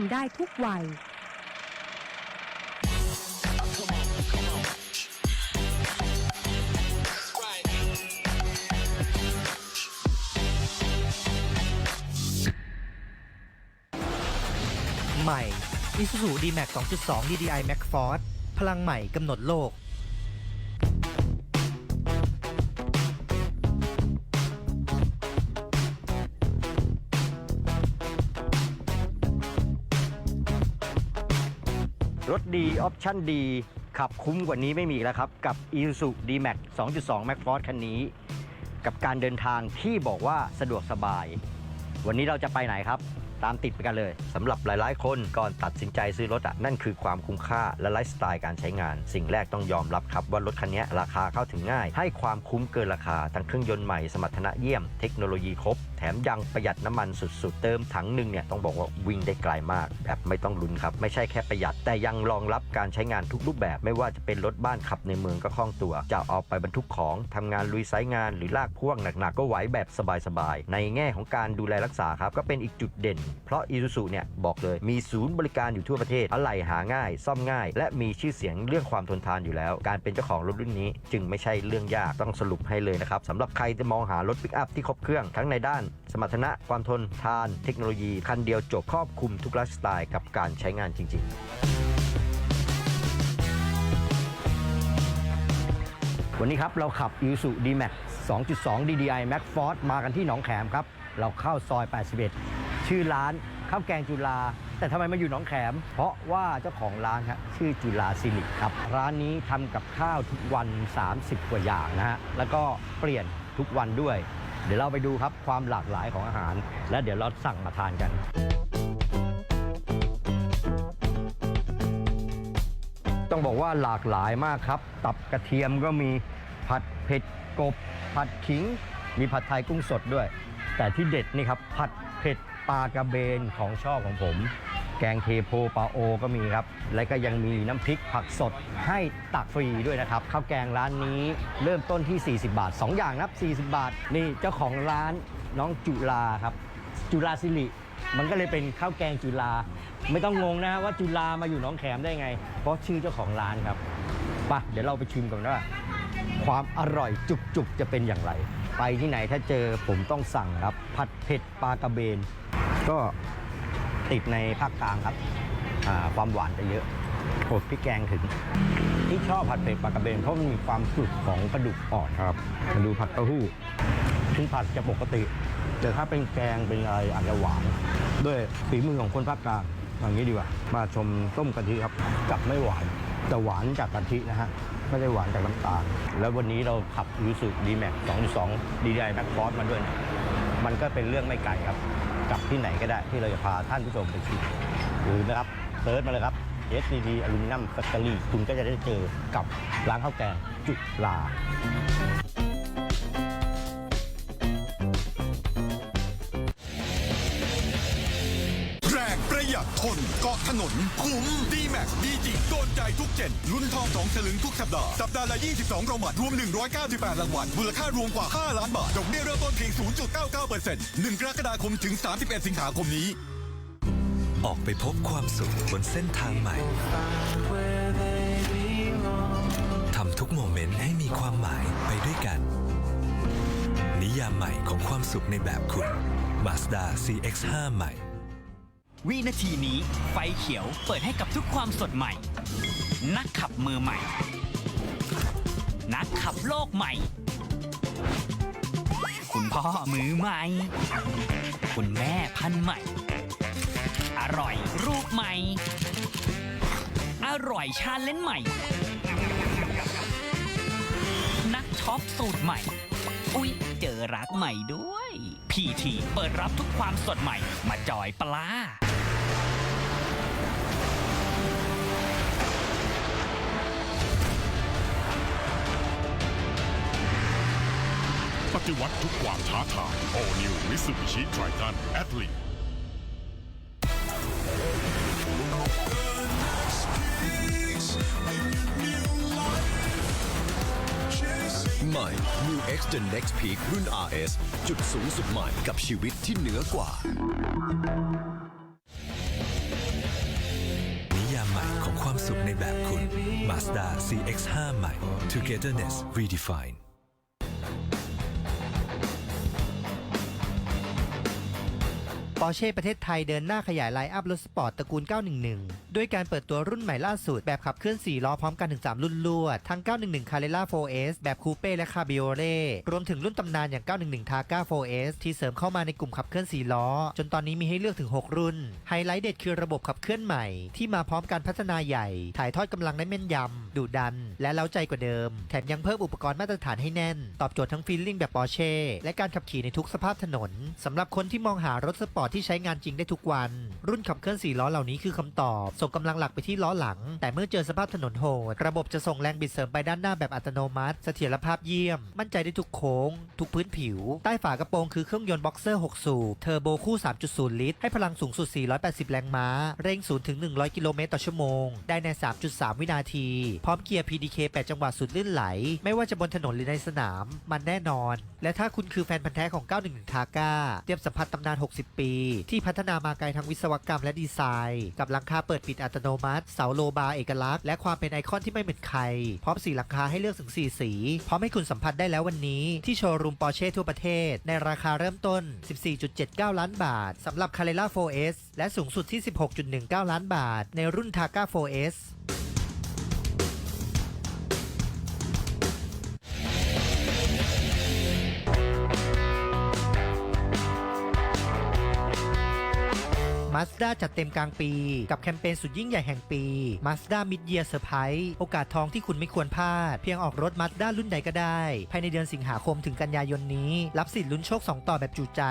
มได้ทุกวัยใหม่ Isuzu D-Max 2.2 DDI Max Force พลังใหม่กำหนดโลก ออปชั่นดีขับคุ้มกว่านี้ไม่มีแล้วครับ กับ Isuzu D-Max 2.2 Max Force คันนี้ กับการเดินทางที่บอกว่าสะดวกสบาย วันนี้เราจะไปไหนครับ ตามติดไปกันเลยสำหรับหลายๆ คนก่อนตัดสินใจซื้อรถอะนั่นคือความคุ้มค่าและไลฟ์สไตล์การใช้งาน สิ่งแรกต้องยอมรับครับว่ารถคันนี้ราคาเข้าถึงง่าย ให้ความคุ้มเกินราคาทั้งเครื่องยนต์ใหม่สมรรถนะเยี่ยมเทคโนโลยีครบ แถมยังประหยัดน้ำมันสุดๆ เติมถังหนึ่งเนี่ยต้องบอกว่าวิ่งได้ไกลมาก แบบไม่ต้องลุ้นครับ ไม่ใช่แค่ประหยัด แต่ยังรองรับการใช้งานทุกรูปแบบ ไม่ว่าจะเป็นรถบ้านขับในเมืองก็คล่องตัว จะเอาไปบรรทุกของทำงานลุยไซต์งานหรือลากพ่วงหนักๆก็ไหวแบบสบายๆในแง่ของการดูแลรักษาครับก็เป็นอีกจุดเด่นเพราะ Isuzu เนี่ยบอกเลยมีศูนย์บริการอยู่ทั่วประเทศอะไหล่หาง่าย ซ่อมง่าย และมีชื่อเสียงเรื่องความทนทานอยู่แล้ว การเป็นเจ้าของรถรุ่นนี้ จึงไม่ใช่เรื่องยากต้องสรุปให้เลยนะครับสำหรับใครจะมองหารถปิกอัพที่ครบเครื่องทั้งในด้าน สมรรถนะความทนทาน เทคโนโลยี คันเดียวจบครอบคลุมทุกไลฟ์สไตล์กับการใช้งานจริง ๆวันนี้ครับ เราขับ Isuzu D-Max 2.2 DDI Max Force มากันที่หนองแขมครับ เราเข้าซอย 81 ชื่อร้านข้าวแกงจุฬาแต่ทำไมมาอยู่หนองแขม เพราะว่าเจ้าของร้านครับชื่อจุฬาซิลิครับ ร้านนี้ทำกับข้าวทุกวัน 30 กว่าอย่างนะฮะแล้วก็เปลี่ยนทุกวันด้วย เดี๋ยวเราไปดูครับความหลากหลายของอาหาร และเดี๋ยวเราสั่งมาทานกันต้องบอกว่าหลากหลายมากครับ ตับกระเทียมก็มีผัดเผ็ดกบ ผัดขิง มีผัดไทยกุ้งสดด้วย แต่ที่เด็ดนี่ครับ ผัดเผ็ด ปลากระเบนของชอบของผม แกงเทโพปลาโอก็มีครับ และก็ยังมีน้ำพริกผักสดให้ตักฟรีด้วยนะครับ ข้าวแกงร้านนี้เริ่มต้นที่ 40 บาท 2 อย่างนับ 40 บาท นี่เจ้าของร้านน้องจุลาครับ จุลาสิริมันก็เลยเป็นข้าวแกงจุฬาไม่ต้องงงนะว่าจุฬามาอยู่น้องแขมได้ไง เพราะชื่อเจ้าของร้านครับไปะเดี๋ยวเราไปชิมกันว่าความอร่อยจุกๆจะเป็นอย่างไร ไปที่ไหนถ้าเจอผมต้องสั่งครับ ผัดเผ็ดปลากระเบน ก็ติดในภาคกลางครับความหวานจะเยอะโขดพริกแกงถึง ที่ชอบผัดเผ็ดปลากระเบนเพราะมันมีความกรุบของกระดูกอ่อนครับมาดูผัดเต้าหู้ซึ่งผัดจะปกติ แต่ถ้าเป็นแกงเป็นอะไรอาจจะหวานด้วยฝีมือของคนภาคกลางอย่างนี้ดีกว่า มาชมต้มกะทิครับกับไม่หวาน แต่หวานจากกะทินะฮะไม่ได้หวานจากน้ำตาล แล้ววันนี้เราขับยูสุดีแม็ก2.2 ดีไดแม็กฟอสมาด้วยเนี่ยมันก็เป็นเรื่องไม่ไกลครับกลับที่ไหนก็ได้ที่เราจะพาท่านผู้ชมไปชิมหรือนะครับเซิร์ชมาเลยครับ SCD Aluminum Factory คุณก็จะได้เจอกับร้านข้าวแกงจุฬา ทนเกาะถนนคุ้มดีแม็กดีจริงโดนใจทุกเจนลุ้นทองสองสลึงทุกสัปดาห์ สัปดาห์ละ 22รางวัลรวม 198 รางวัลมูลค่ารวมกว่า 5 ล้านบาทดอกเบี้ยเริ่มต้นเพียง 0.99% 1กรกฎาคมถึง 31 สิงหาคมนี้ ออกไปพบความสุขบนเส้นทางใหม่ทำทุกโมเมนต์ให้มีความหมายไปด้วยกัน นิยามใหม่ของความสุขในแบบคุณ Mazda CX-5 ใหม่ วินาทีนี้ไฟเขียวเปิดให้กับทุกความสดใหม่ นักขับมือใหม่ นักขับโลกใหม่ คุณพ่อมือใหม่ คุณแม่พันใหม่ อร่อยรูปใหม่ อร่อยชาเลนจ์ใหม่ นักช็อปสูตรใหม่ อุ๊ย เจอรักใหม่ด้วย พีทีเปิดรับทุกความสดใหม่มาจอยปลา ปฏิวัติทุกความท้าทาย All New Mitsubishi Triton Athlete ใหม่ New X The Next Peak รุ่น RS จุดสูงสุดใหม่กับชีวิตที่เหนือกว่า นิยามใหม่ของความสุขในแบบคุณ Mazda CX-5 ใหม่ Togetherness Redefined ปอร์เช่ประเทศไทยเดินหน้าขยายไลน์อัพรถสปอร์ตตระกูล 911 ด้วยการเปิดตัวรุ่นใหม่ล่าสุด แบบขับเคลื่อน 4 ล้อพร้อมกันถึง 3 รุ่นลวด ทั้ง 911 Carrera 4S แบบคูเป้และคาบิโอเร่รวมถึงรุ่นตำนานอย่าง 911 Targa 4S ที่เสริมเข้ามาในกลุ่มขับเคลื่อน 4 ล้อ จนตอนนี้มีให้เลือกถึง 6 รุ่น ไฮไลท์เด็ดคือระบบขับเคลื่อนใหม่ ที่มาพร้อมการพัฒนาใหญ่ ถ่ายทอดกำลังได้แม่นยำดุดัน และเล้าใจกว่าเดิม แถมยังเพิ่มอุปกรณ์มาตรฐานให้แน่น ตอบโจทย์ทั้งฟีลลิ่งแบบปอร์เช่และการขับขี่ในทุกสภาพถนนสำหรับคนที่มองหารถสปอร์ตที่ใช้งานจริงได้ทุกวัน รุ่นขับเคลื่อน4ล้อเหล่านี้คือคำตอบส่งกำลังหลักไปที่ล้อหลัง แต่เมื่อเจอสภาพถนนโหด ระบบจะส่งแรงบิดเสริมไปด้านหน้าแบบอัตโนมัติเสถียรภาพเยี่ยม มั่นใจได้ทุกโค้ง ทุกพื้นผิว ใต้ฝากระโปรงคือเครื่องยนต์บ็อกเซอร์ 6 สูบเทอร์โบคู่ 3.0 ลิตร ให้พลังสูงสุด 480 แรงม้า เร่ง0ถึง100 กิโลเมตรต่อชั่วโมง ได้ใน 3.3 วินาที พร้อมเกียร์ PDK 8 จังหวะสุดลื่นไหล ไม่ว่าจะบนถนนหรือในสนาม มันแน่นอน และถ้าคุณคือแฟนพันธ์แท้ของ 911 ทาก้าเตรียมสัมผัสตำนาน 60 ปีที่พัฒนามาไกลทางวิศวกรรมและดีไซน์ กับหลังคาเปิดปิดอัตโนมัติ เสาโลบาร์เอกลักษณ์และความเป็นไอคอนที่ไม่เหมือนใคร พร้อมสีหลังคาให้เลือกถึง 4 สี พร้อมให้คุณสัมผัสได้แล้ววันนี้ ที่โชว์รูมปอร์เช่ทั่วประเทศ ในราคาเริ่มต้น 14.79 ล้านบาทสำหรับ Carrera 4S และสูงสุดที่ 16.19 ล้านบาท ในรุ่น Targa 4S más Mazda จัดเต็มกลางปี กับแคมเปญสุดยิ่งใหญ่แห่งปี Mazda Mid Year Surprise โอกาสทองที่คุณไม่ควรพลาด เพียงออกรถ Mazda รุ่นใดก็ได้ ภายในเดือนสิงหาคมถึงกันยายนนี้ รับสิทธิ์ลุ้นโชค 2 ต่อแบบจุใจ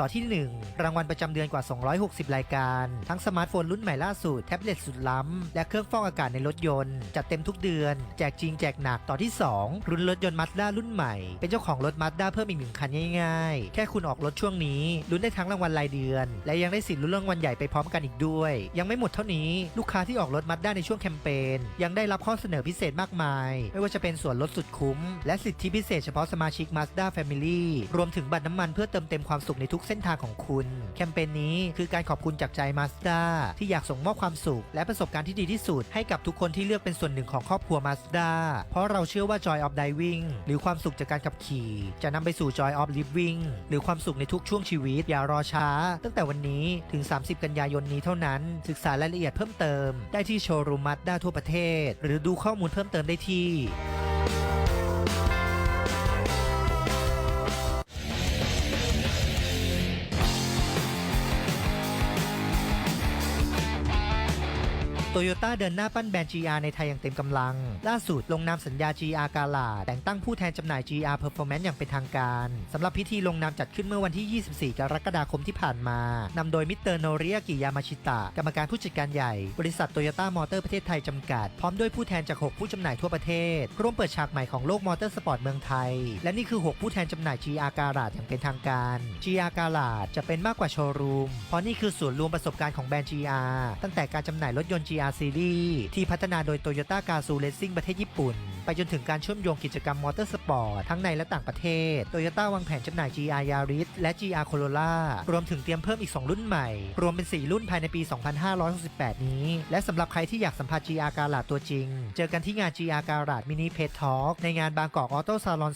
ต่อที่ 1 รางวัลประจำเดือนกว่า 260 รายการ ทั้งสมาร์ทโฟนรุ่นใหม่ล่าสุด แท็บเล็ตสุดล้ำ และเครื่องฟอกอากาศในรถยนต์ จัดเต็มทุกเดือน แจกจริงแจกหนัก ต่อที่ 2 รุ่นรถยนต์ Mazda รุ่นใหม่ เป็นเจ้าของรถ Mazda เพิ่มอีกหนึ่งคันง่ายๆ แค่คุณออกรถช่วงนี้ลุ้นได้ทั้งรางวัลรายเดือน และยังได้สิทธิ์ลุ้นรางวัลใหญ่ไปพร้อมกันอีกด้วย ยังไม่หมดเท่านี้ลูกค้าที่ออกรถ Mazda ในช่วงแคมเปญยังได้รับข้อเสนอพิเศษมากมาย ไม่ว่าจะเป็นส่วนลดสุดคุ้ม และสิทธิพิเศษเฉพาะสมาชิก Mazda Family รวมถึงบัตรน้ำมันเพื่อเติมเต็มความสุขในทุกเส้นทางของคุณ แคมเปญนี้คือการขอบคุณจากใจ Mazda ที่อยากส่งมอบความสุข และประสบการณ์ที่ดีที่สุด ให้กับทุกคนที่เลือกเป็นส่วนหนึ่งของครอบครัว Mazda เพราะเราเชื่อว่า Joy of Driving หรือความสุขจากการขับขี่ จะนำไปสู่ Joy of Living หรือความสุขในทุกช่วงชีวิตอย่ารอช้า ตั้งแต่วันนี้ถึง 30 กันยายนนี้เท่านั้น ศึกษารายละเอียดเพิ่มเติมได้ที่โชว์รูมมัตด้าทั่วประเทศ หรือดูข้อมูลเพิ่มเติมได้ที่ โตโยต้าเดินหน้าปั้นแบรนด์ GR ในไทยอย่างเต็มกำลัง ล่าสุดลงนามสัญญา GR กาลาแต่งตั้งผู้แทนจำหน่าย GR Performance อย่างเป็นทางการสำหรับพิธีลงนามจัดขึ้นเมื่อวันที่ 24 กรกฎาคมที่ผ่านมานำโดยมิสเตอร์โนริยากิยามาชิตะ กรรมการผู้จัดการใหญ่ บริษัทโตโยต้ามอเตอร์ประเทศไทยจำกัด พร้อมด้วยผู้แทนจาก 6 ผู้จำหน่ายทั่วประเทศ ร่วมเปิดฉากใหม่ของโลกมอเตอร์สปอร์ตเมืองไทย และนี่คือ 6 ผู้แทนจำหน่าย GR กาลาอย่างเป็นทางการ GR กาลาจะเป็นมากกว่าโชว์รูมเพราะนี่คือส่วนรวมประสบการณ์ของแบรนด์ GR ตั้งแต่การจำหน่ายรถยนต์ GR Series ที่พัฒนาโดย Toyota g a z o o Racing ประเทศญี่ปุ่น ไปจนถึงการเชื่อมโยงกิจกรรมมอเตอร์สปอร์ตทั้งในและต่างประเทศ Toyota วางแผนจำหน่าย GR Yaris และ GR Corolla รวมถึงเตรียมเพิ่มอีก 2 รุ่นใหม่ รวมเป็น 4 รุ่นภายในปี 2568 นี้ และสำหรับใครที่อยากสัมผัส GR กาลาดตัวจริง เจอกันที่งาน GR กาลาดมินิเพจทอล์กในงานบางกอกออโต้ซาลอน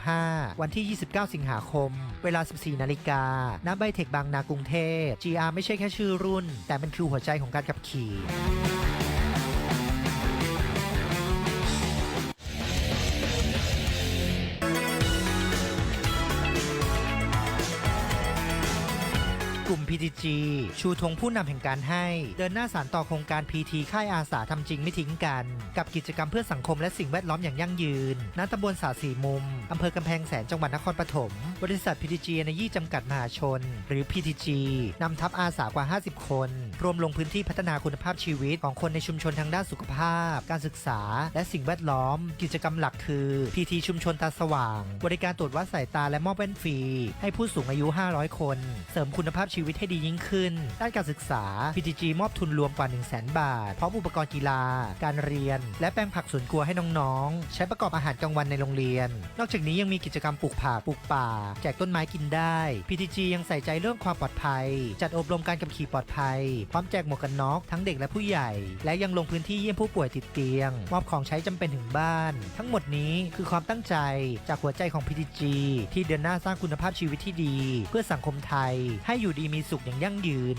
2025 วันที่ 29 สิงหาคม เวลา 14 นาฬิกาณไบเทคบางนากรุงเทพ GR ไม่ใช่แค่ชื่อรุ่น แต่มันคือหัวใจของการขับขี่ก PTG ชูธงผู้นำแห่งการให้ เดินหน้าสารต่อโครงการ PT ค่ายอาสาทำจริงไม่ทิ้งกัน กับกิจกรรมเพื่อสังคมและสิ่งแวดล้อมอย่างยั่งยืน ณ ตำบลสาสีมุม อำเภอกำแพงแสนจังหวัดนครปฐม บริษัท PTG Energy จำกัดมหาชน หรือ PTG นำทัพอาสากว่า 50 คน รวมลงพื้นที่พัฒนาคุณภาพชีวิตของคนในชุมชนทางด้านสุขภาพ การศึกษา และสิ่งแวดล้อม กิจกรรมหลักคือ PT ชุมชนตาสว่าง บริการตรวจวัดสายตาและมอบแว่นฟรี ให้ผู้สูงอายุ 500 คน เสริมคุณภาพชีวิตให้ให้ดียิ่งขึ้น ด้านการศึกษา PTG มอบทุนรวมกว่า 1 0 0 0 0 0 บาท พร้อมอุปกรณ์กีฬา การเรียน และแปลงผักสวนครัวให้น้องๆ ใช้ประกอบอาหารกลางวันในโรงเรียน นอกจากนี้ยังมีกิจกรรมปลูกผักปลูกป่า แจกต้นไม้กินได้ PTG ยังใส่ใจเรื่องความปลอดภัย จัดอบรมการขับขี่ปลอดภัย พร้อมแจกหมวกกันน็อกทั้งเด็กและผู้ใหญ่ และยังลงพื้นที่เยี่ยมผู้ป่วยติดเตียง มอบของใช้จำเป็นถึงบ้าน ทั้งหมดนี้คือความตั้งใจจากหัวใจของ PTG ที่เดินหน้าสร้างคุณภาพชีวิตที่ดี เพื่อสังคมไทยให้อยู่ดีมีสุขอย่างยั่งยืน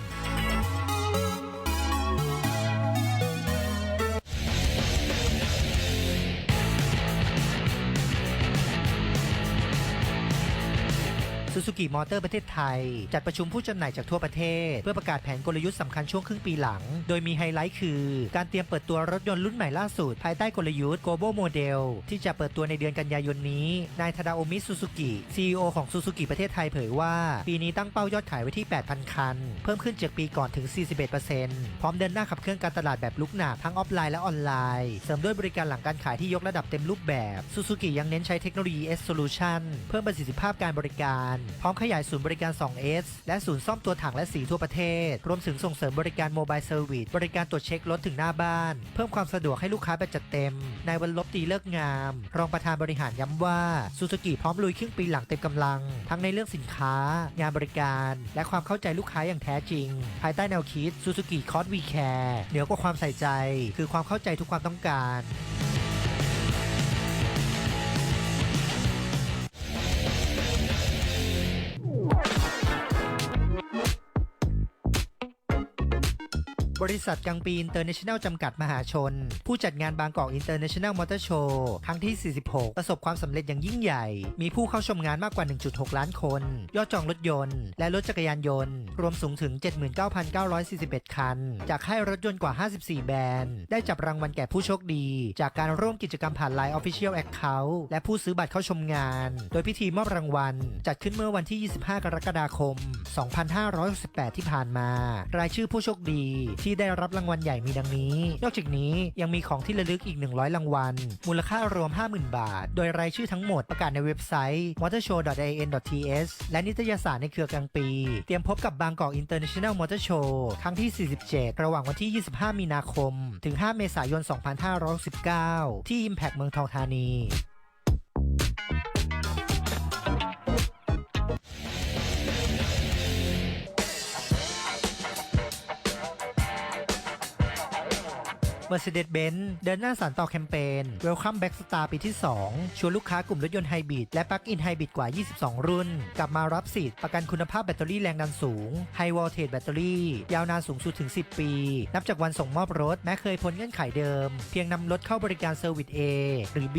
ซูซูกิมอเตอร์ประเทศไทย จัดประชุมผู้จำหน่ายจากทั่วประเทศ เพื่อประกาศแผนกลยุทธ์สำคัญช่วงครึ่งปีหลัง โดยมีไฮไลท์คือ การเตรียมเปิดตัวรถยนต์รุ่นใหม่ล่าสุด ภายใต้กลยุทธ์ Global Model ที่จะเปิดตัวในเดือนกันยายนนี้ นายทาดาโอมิซูซูกิ CEO ของซูซูกิประเทศไทยเผยว่า ปีนี้ตั้งเป้ายอดขายไว้ที่ 8,000 คัน เพิ่มขึ้นจากปีก่อนถึง 41%พร้อมเดินหน้าขับเคลื่อนการตลาดแบบลุกหนักทั้งออฟไลน์และออนไลน์เสริมด้วยบริการหลังการขายที่ยกระดับเต็มรูปแบบซูซูกิยังเน้นใช้เทคโนโลยี S Solution เพิ่มประสิทธิภาพการบริการพร้อมขยายศูนย์บริการ 2S และศูนย์ซ่อมตัวถังและสีทั่วประเทศ รวมถึงส่งเสริมบริการโมบายเซอร์วิสบริการตรวจเช็ครถถึงหน้าบ้าน เพิ่มความสะดวกให้ลูกค้าแบบจัดเต็มนายวันลบตีเลิกงาม รองประธานบริหารย้ำว่าซูซูกิพร้อมลุยครึ่งปีหลังเต็มกำลัง ทั้งในเรื่องสินค้า งานบริการ และความเข้าใจลูกค้าอย่างแท้จริง ภายใต้แนวคิดซูซูกิคอ s วีแคร์เหนือกว่าความใส่ใจ คือความเข้าใจทุกความต้องการ บริษัทกังปีอินเตอร์เนชั่นแนลจำกัดมหาชน ผู้จัดงานบางกอกอินเตอร์เนชั่นแนลมอเตอร์โชว์ครั้งที่ 46 ประสบความสำเร็จอย่างยิ่งใหญ่ มีผู้เข้าชมงานมากกว่า 1.6 ล้านคน ยอดจองรถยนต์ และรถจักรยานยนต์ รวมสูงถึง 79,941 คัน จากค่ายรถยนต์กว่า 54 แบรนด์ ได้จับรางวัลแก่ผู้โชคดี จากการร่วมกิจกรรมผ่าน Line Official Account และผู้ซื้อบัตรเข้าชมงาน โดยพิธีมอบรางวัล จัดขึ้นเมื่อวันที่ 25 กรกฎาคม 2568 ที่ผ่านมา รายชื่อผู้โชคดีที่ได้รับรางวัลใหญ่มีดังนี้ นอกจากนี้ยังมีของที่ระลึกอีก 100 รางวัล มูลค่ารวม 50,000 บาท โดยรายชื่อทั้งหมดประกาศในเว็บไซต์ motorshow.in.th และนิตยสารในเครือกลางปี เตรียมพบกับบางกอก International Motor Show ครั้งที่ 47 ระหว่างวันที่ 25 มีนาคม ถึง 5 เมษายน 2519ที่ Impact เมืองทองธานี Mercedes-Benz เดินหน้าสารต่อแคมเปญ Welcome Back Star ปีที่ 2 ชวนลูกค้ากลุ่มรถยนต์ไฮบริดและปลั๊กอินไฮบริดกว่า 22 รุ่น กลับมารับสิทธิ์ประกันคุณภาพแบตเตอรี่แรงดันสูง High Voltage แบตเตอรี่ยาวนานสูงสุดถึง 10 ปี นับจากวันส่งมอบรถ แม้เคยพ้นเงื่อนไขเดิม เพียงนำรถเข้าบริการเซอร์วิส A หรือ B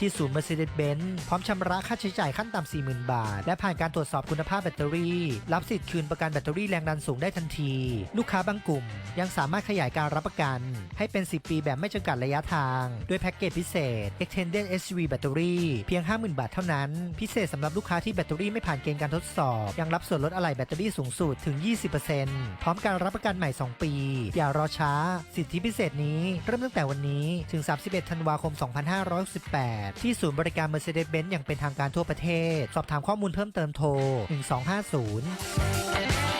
ที่ศูนย์ Mercedes-Benz พร้อมชำระค่าใช้จ่ายขั้นต่ำ40,000 บาท และผ่านการตรวจสอบคุณภาพแบตเตอรี่ รับสิทธิ์คืนประกันแบตเตอรี่แรงดันสูงได้ทันที ลูกค้าบางกลุ่ม ยังสามารถขยายการรับประกัน ให้เป็น10 ปีแบบไม่จำกัดระยะทาง ด้วยแพ็กเกจพิเศษ Extended SUV แบตเตอรี่เพียง 50,000 บาทเท่านั้น พิเศษสำหรับลูกค้าที่แบตเตอรี่ไม่ผ่านเกณฑ์การทดสอบ ยังรับส่วนลดอะไหล่แบตเตอรี่สูงสุดถึง 20%พร้อมการรับประกันใหม่ 2 ปี อย่ารอช้า สิทธิพิเศษนี้เริ่มตั้งแต่วันนี้ถึง 31 ธันวาคม 2518ที่ศูนย์บริการ Mercedes-Benz อย่างเป็นทางการทั่วประเทศ สอบถามข้อมูลเพิ่มเติมโทร 1250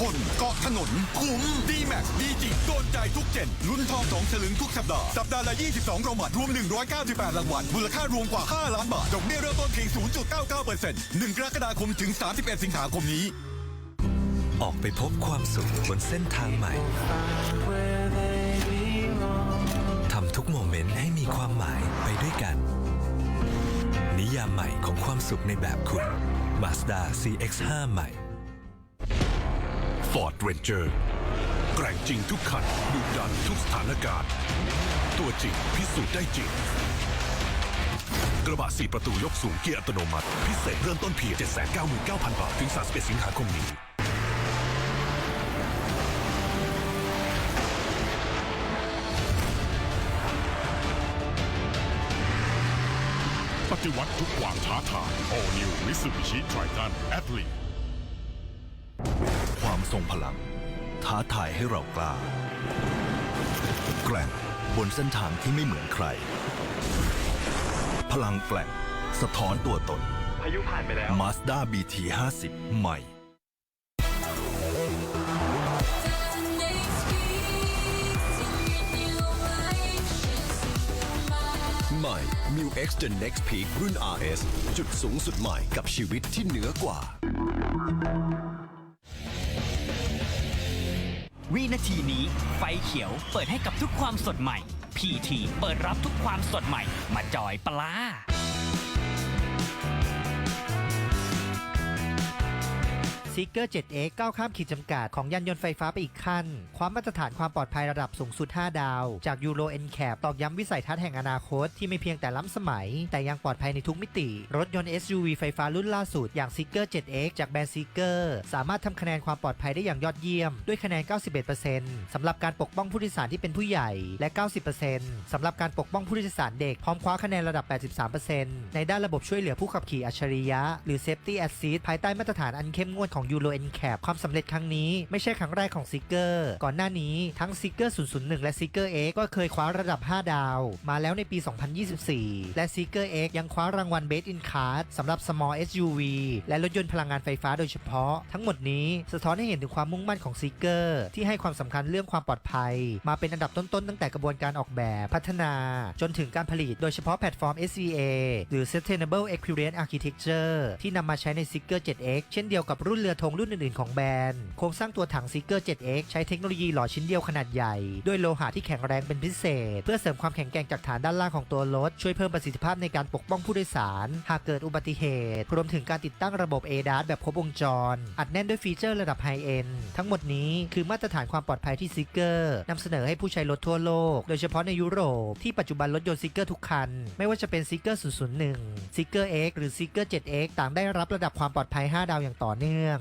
ประหยัดทนเกาะถนนคุ้มดีแม็กดีจิโดนใจทุกเจนลุ้นทองสองฉลึงทุกสัปดาห์ สัปดาห์ละ 22รางวัลรวม 198 รางวัลมูลค่ารวมกว่า 5 ล้านบาทดอกเบี้ยเริ่มต้นเพียง 0.99% 1 กรกฎาคมถึง 31 สิงหาคมนี้ ออกไปพบความสุขบนเส้นทางใหม่ทำทุกโมเมนต์ให้มีความหมายไปด้วยกัน นิยามใหม่ของความสุขในแบบคุณ Mazda CX-5 ใหม่ Ford Ranger แกร่งจริงทุกคันดุดันทุกสถานการณ์ ตัวจริงพิสูจน์ได้จริง กระบะ 4 ประตูยกสูงเกียร์อัตโนมัติ พิเศษเริ่มต้นเพียง799,000 บาท ถึง 31 สิงหาคมนี้ ปฏิวัติทุกความท้าทาย All New Mitsubishi Triton Athlete ทรงพลัง ท้าทายให้เรากล้า แกร่งบนเส้นทางที่ไม่เหมือนใคร พลังแกร่งสะท้อนตัวตน พายุผ่านไปแล้ว Mazda BT 50ใหม่ ใหม่ m u X The Next Peak รุ่น RS จุดสูงสุดใหม่กับชีวิตที่เหนือกว่า วินาทีนี้ไฟเขียวเปิดให้กับทุกความสดใหม่ PT เปิดรับทุกความสดใหม่ มาจอยปลา ซีเกอร์ 7X ก้าวข้ามขีดจำกัดของยานยนต์ไฟฟ้าไปอีกขั้น ความมาตรฐานความปลอดภัยระดับสูงสุด 5 ดาว จาก Euro NCAP ตอกย้ำวิสัยทัศน์แห่งอนาคตที่ไม่เพียงแต่ล้ำสมัย แต่ยังปลอดภัยในทุกมิติ รถยนต์ SUV ไฟฟ้ารุ่นล่าสุดอย่าง Seeker 7X จากแบรนด์ Seeker สามารถทำคะแนนความปลอดภัยได้อย่างยอดเยี่ยม ด้วยคะแนน 91%สำหรับการปกป้องผู้โดยสารที่เป็นผู้ใหญ่ และ 90%สำหรับการปกป้องผู้โดยสารเด็กพร้อมคว้าคะแนนระดับ 83%ในด้านระบบช่วยเหลือผู้ขับขี่อัจฉริยะ หรือ Safety Assist ภายใต้มาตรฐานอันเข้มงวดของ Euro NCAP ความสำเร็จครั้งนี้ไม่ใช่ครั้งแรกของ Seeker ก่อนหน้านี้ทั้ง Seeker 001 และ Seeker X ก็เคยคว้าระดับ 5 ดาว มาแล้วในปี 2024 และ Seeker X ยังคว้ารางวัล Best in Class สำหรับ Small SUV และรถยนต์พลังงานไฟฟ้าโดยเฉพาะ ทั้งหมดนี้สะท้อนให้เห็นถึงความมุ่งมั่นของ Seeker ที่ให้ความสำคัญเรื่องความปลอดภัย มาเป็นอันดับต้นๆ ตั้งแต่กระบวนการออกแบบพัฒนา จนถึงการผลิตโดยเฉพาะแพลตฟอร์ม SCA หรือ Sustainable Experience Architecture ที่นำมาใช้ใน Seeker 7X เช่นเดียวกับรุ่นเรือธงรุ่นอื่นๆของแบรนด์ โครงสร้างตัวถัง Seeker 7X ใช้เทคโนโลยีหล่อชิ้นเดียวขนาดใหญ่ ด้วยโลหะที่แข็งแรงเป็นพิเศษ เพื่อเสริมความแข็งแกร่งจากฐานด้านล่างของตัวรถ ช่วยเพิ่มประสิทธิภาพในการปกป้องผู้โดยสาร หากเกิดอุบัติเหตุ รวมถึงการติดตั้งระบบ ADAS แบบครบวงจร อัดแน่นด้วยฟีเจอร์ระดับไฮเอนด์ทั้งหมดนี้คือมาตรฐานความปลอดภัยที่ Seeker นำเสนอให้ผู้ใช้รถทั่วโลก โดยเฉพาะในยุโรปที่ปัจจุบันรถยนต์ Seeker ทุกคัน ไม่ว่าจะเป็น Seeker 001 Seeker X หรือ Seeker 7X ต่างได้รับระดับความปลอดภัย 5 ดาวอย่างต่อเนื่อง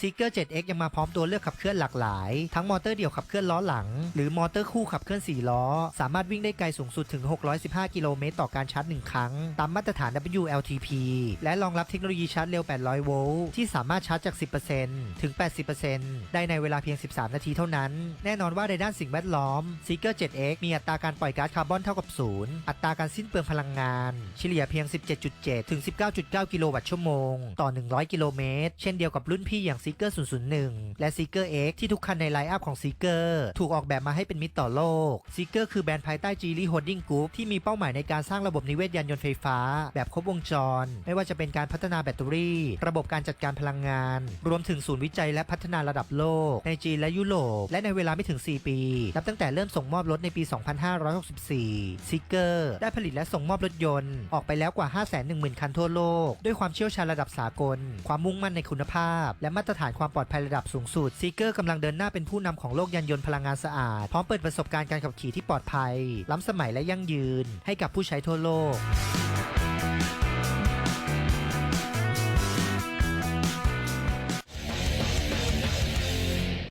Seeker 7X ยังมาพร้อมตัวเลือกขับเคลื่อนหลากหลาย ทั้งมอเตอร์เดี่ยวขับเคลื่อนล้อหลัง หรือมอเตอร์คู่ขับเคลื่อน 4 ล้อ สามารถวิ่งได้ไกลสูงสุดถึง 615 กิโลเมตรต่อการชาร์จ 1 ครั้ง ตามมาตรฐาน WLTP และรองรับเทคโนโลยีชาร์จเร็ว 800 โวลต์ที่สามารถชาร์จจาก 10%ถึง 80%ได้ในเวลาเพียง 13 นาทีเท่านั้น แน่นอนว่าในด้านสิ่งแวดล้อม Seeker 7X มีอัตราการปล่อยก๊าซคาร์บอนเท่ากับ0อัตราการสิ้นเปลืองพลังงาน เฉลี่ยเพียง 17.7 ถึง 19.9 กิโลวัตต์ชั่วโมงต่อ 100 กิโลเมตร เช่นเดียวกับรุ่นพี่อย่าง Seeker 001 และ Seeker X ที่ทุกคันในไลน์อัพของ Seeker ถูกออกแบบมาให้เป็นมิตรต่อโลก Seeker คือแบรนด์ภายใต้ Geely Holding Group ที่มีเป้าหมายในการสร้างระบบนิเวศยานยนต์ไฟฟ้า แบบครบวงจร ไม่ว่าจะเป็นการพัฒนาแบตเตอรี่ ระบบการจัดการพลังงาน รวมถึงศูนย์วิจัยและพัฒนาระดับโลก ในจีนและยุโรปและในเวลาไม่ถึง 4 ปี นับตั้งแต่เริ่มส่งมอบรถในปี 2564 Seeker ได้ผลิตและส่งมอบรถยนต์ ออกไปแล้วกว่า 510,000 คันทั่วโลก ด้วยความเชี่ยวชาญระดับสากล ความมุ่งมั่นในคุณภาพ และมาตรฐานความปลอดภัยระดับสูงสุดซีเกอร์กำลังเดินหน้าเป็นผู้นำของโลกยานยนต์พลังงานสะอาด พร้อมเปิดประสบการณ์การขับขี่ที่ปลอดภัย ล้ำสมัยและยั่งยืน ให้กับผู้ใช้ทั่วโลก